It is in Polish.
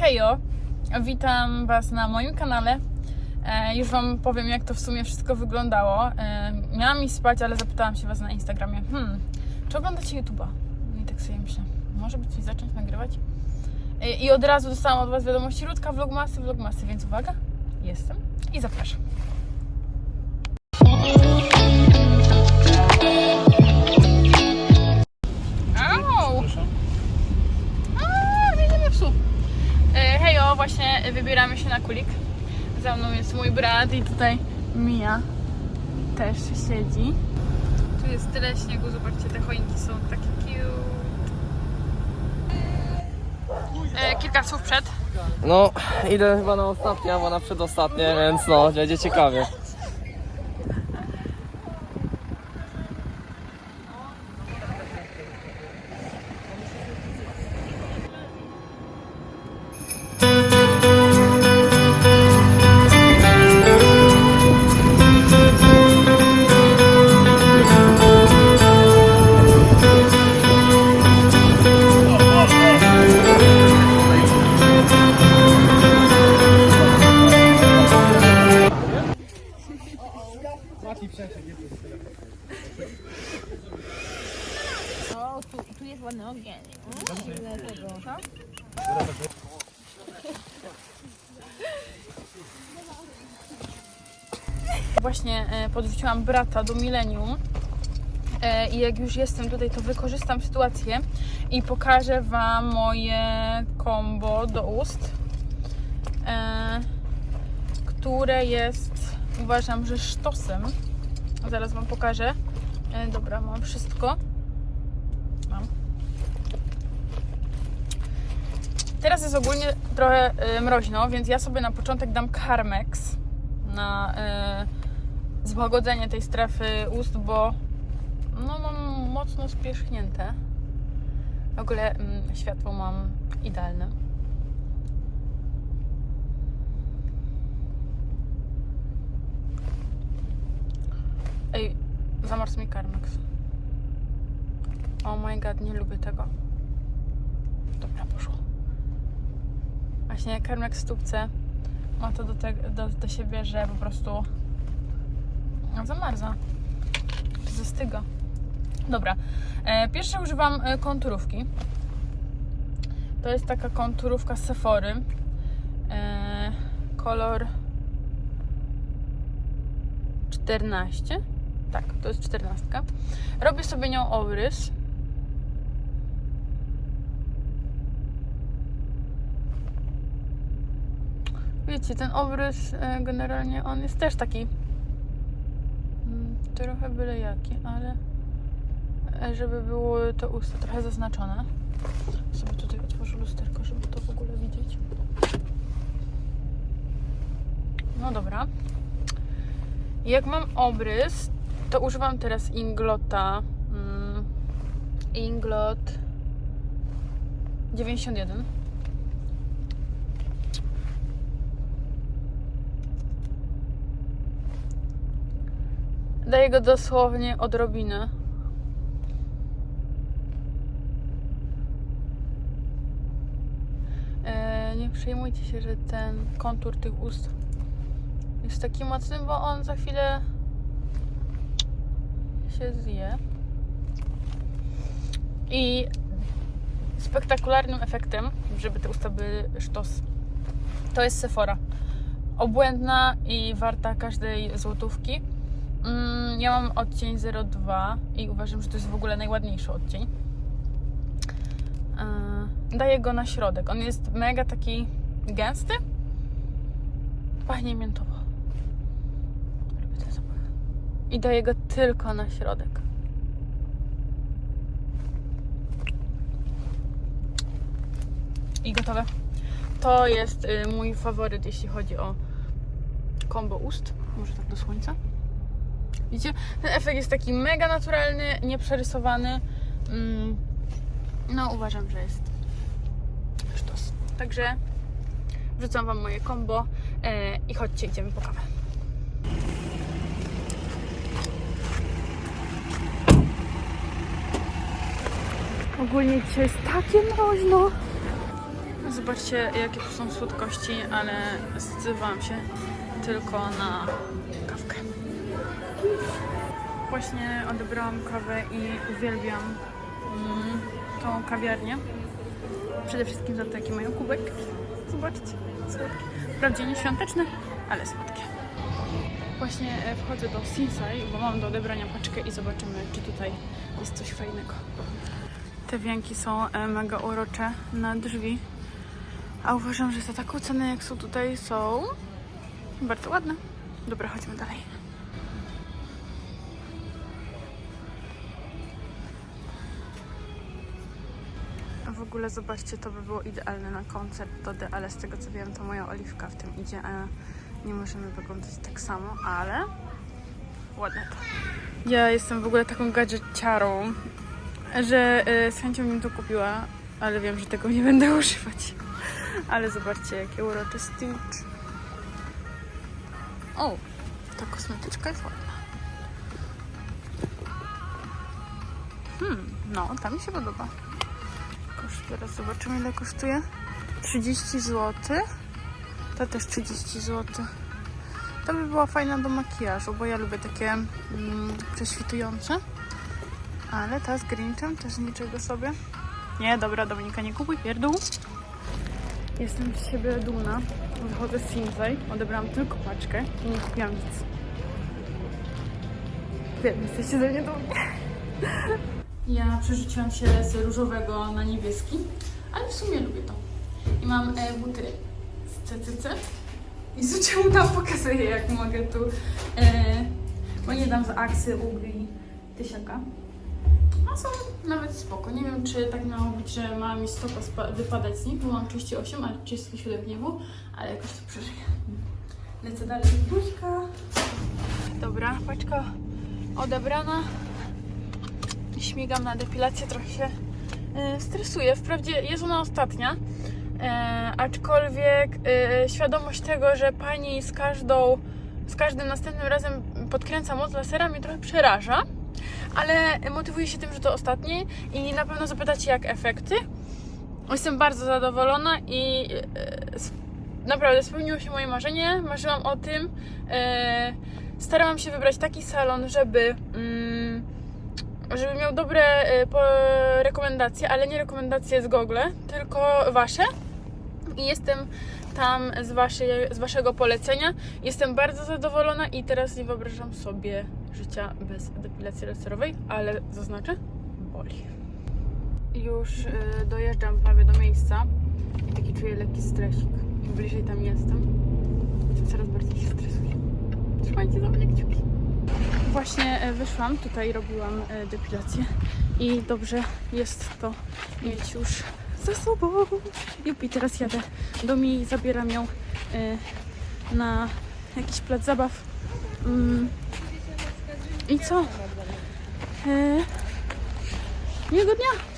Hejo, witam Was na moim kanale. E, już Wam powiem, jak to w sumie wszystko wyglądało. E, miałam iść spać, ale zapytałam się Was na Instagramie, hmm, czy oglądacie YouTube'a? I tak sobie myślę, może by coś zacząć nagrywać? E, I od razu dostałam od Was wiadomości, Ludka, vlogmasy, vlogmasy, więc uwaga, jestem i zapraszam. Właśnie wybieramy się na kulik. Za mną jest mój brat i tutaj Mia też siedzi. Tu jest tyle śniegu, zobaczcie, te choinki są takie cute. E, kilka słów przed. No, idę chyba na ostatnie albo na przedostatnie, więc no, będzie ciekawie. Tu, jest. Właśnie e, podrzuciłam brata do Millennium. E, I jak już jestem tutaj, to wykorzystam sytuację i pokażę Wam moje combo do ust, e, które jest, uważam, że sztosem. Zaraz Wam pokażę. E, dobra, mam wszystko. Mam. Teraz jest ogólnie trochę e, mroźno, więc ja sobie na początek dam Carmex na e, złagodzenie tej strefy ust, bo no mam mocno spierzchnięte. W ogóle mm, światło mam idealne. Ej, zamarzł mi Carmex. Oh my god, nie lubię tego. Dobra, poszło. Właśnie Carmex w stópce ma to do, te, do, do siebie, że po prostu no, zamarza. Zastyga. Dobra. E, pierwsze używam e, konturówki. To jest taka konturówka z Sephory. E, kolor 14. Tak, to jest 14. Robię sobie nią obrys. Wiecie, ten obrys e, generalnie on jest też taki mm, trochę byle jaki, ale e, żeby było to usta trochę zaznaczone. Sobie tutaj otworzę lusterko, żeby to w ogóle widzieć. No dobra. Jak mam obrys, to używam teraz Inglota. Mm, Inglot 91. Daję go dosłownie odrobinę. E, nie przejmujcie się, że ten kontur tych ust jest taki mocny, bo on za chwilę się zje. I spektakularnym efektem, żeby te usta były sztos, to jest Sephora. Obłędna i warta każdej złotówki. Mm, ja mam odcień 02 i uważam, że to jest w ogóle najładniejszy odcień. Yy, Daję go na środek. On jest mega taki gęsty. Pachnie miętowo. Lubię ten zapach. I daję go tylko na środek. I gotowe. To jest y, mój faworyt, jeśli chodzi o kombo ust. Może tak do słońca. Widzicie? Ten efekt jest taki mega naturalny, nieprzerysowany. Mm, No, uważam, że jest sztos. Także wrzucam Wam moje kombo e, i chodźcie, idziemy po kawę. Ogólnie dzisiaj jest takie mroźno. Zobaczcie, jakie tu są słodkości, ale zdecydowałam się tylko na kawkę. Właśnie odebrałam kawę i uwielbiam mm, tą kawiarnię. Przede wszystkim za to, jaki mają kubek. Zobaczcie, słodkie. Wprawdzie nie świąteczne, ale słodkie. Właśnie e, wchodzę do Sinsai, bo mam do odebrania paczkę i zobaczymy, czy tutaj jest coś fajnego. Te wianki są e, mega urocze na drzwi. A uważam, że za taką cenę, jak są tutaj, są bardzo ładne. Dobra, chodźmy dalej. W ogóle zobaczcie, to by było idealne na koncert Dody, ale z tego co wiem, to moja oliwka w tym idzie, a nie możemy wyglądać tak samo, ale ładne to. Ja jestem w ogóle taką gadżeciarą, że y, z chęcią bym to kupiła, ale wiem, że tego nie będę używać. Ale zobaczcie, jakie urocze Stitch. O, ta kosmetyczka jest ładna. Hmm, no, ta mi się podoba. Koszt, teraz zobaczymy, ile kosztuje. 30 zł. Ta też 30 zł. To by była fajna do makijażu, bo ja lubię takie mm, prześwitujące. Ale ta z Grinchem też niczego sobie. Nie, dobra, Dominika, nie kupuj pierdół. Jestem z siebie dumna. Wychodzę z Sinzaj. Odebrałam tylko paczkę i nie kupiłam nic. Wiem, jesteście ze mnie dumni. Ja przerzuciłam się z różowego na niebieski, ale w sumie lubię to. I mam e, buty z CCC. I z czemu tam pokazuję, jak mogę tu, e, bo nie dam z Aksy, Ugli, Tysiaka. A są nawet spoko. Nie wiem, czy tak miało być, że ma mi stopa wypadać z nich, bo mam 38, ale 37 nie było, ale jakoś to przeżyję. Lecę dalej. Buźka. Dobra, paczka odebrana. Śmigam na depilację, trochę się e, stresuję. Wprawdzie jest ona ostatnia, e, aczkolwiek e, świadomość tego, że pani z każdą, z każdym następnym razem podkręca moc lasera mnie trochę przeraża, ale motywuję się tym, że to ostatnie i na pewno zapytacie jak efekty. Jestem bardzo zadowolona i e, naprawdę spełniło się moje marzenie. Marzyłam o tym. E, starałam się wybrać taki salon, żeby mm, żeby miał dobre e, rekomendacje, ale nie rekomendacje z Google, tylko wasze. I jestem tam z, waszej, z waszego polecenia. Jestem bardzo zadowolona i teraz nie wyobrażam sobie życia bez depilacji laserowej, ale zaznaczę, boli. Już e, dojeżdżam prawie do miejsca i taki czuję lekki stresik. Im bliżej tam jestem, tym coraz bardziej się stresuję. Trzymajcie za mnie kciuki. Właśnie e, wyszłam, tutaj robiłam e, depilację i dobrze jest to mieć już za sobą. Jupi, teraz jadę do mi, zabieram ją na jakiś plac zabaw. I co? E, miłego dnia!